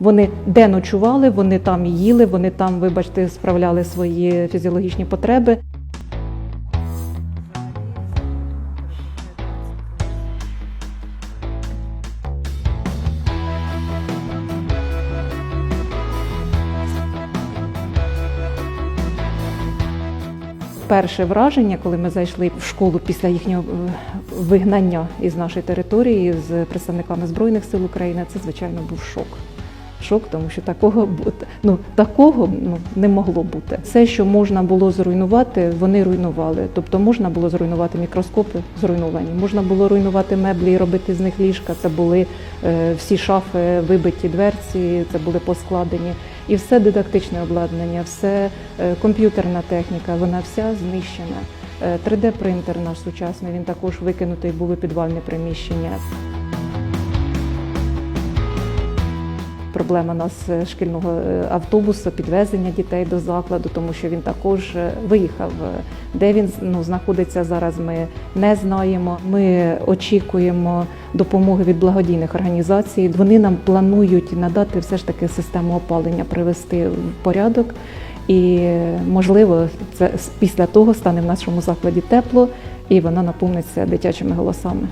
Вони де ночували, вони там їли, вони там, вибачте, справляли свої фізіологічні потреби. Перше враження, коли ми зайшли в школу після їхнього е, вигнання із нашої території з представниками збройних сил України, це звичайно був шок. Шок, тому що такого ну такого ну не могло бути. Все, що можна було зруйнувати, вони руйнували. Тобто можна було зруйнувати мікроскопи, зруйновані, можна було руйнувати меблі і робити з них ліжка. Це були е, всі шафи, вибиті дверці, це були поскладені. І все дидактичне обладнання, все е, комп'ютерна техніка, вона вся знищена. 3D-принтер наш сучасний, він також викинутий був у підвальне приміщення. Проблема нас е, шкільного е, автобусу, підвезення дітей до закладу, тому що він також е, виїхав. Де він ну, знаходиться зараз, ми не знаємо. Ми очікуємо допомоги від благодійних організацій. Вони нам планують надати все ж таки систему опалення, привести в порядок. І можливо, це після того стане в нашому закладі тепло і вона наповниться дитячими голосами.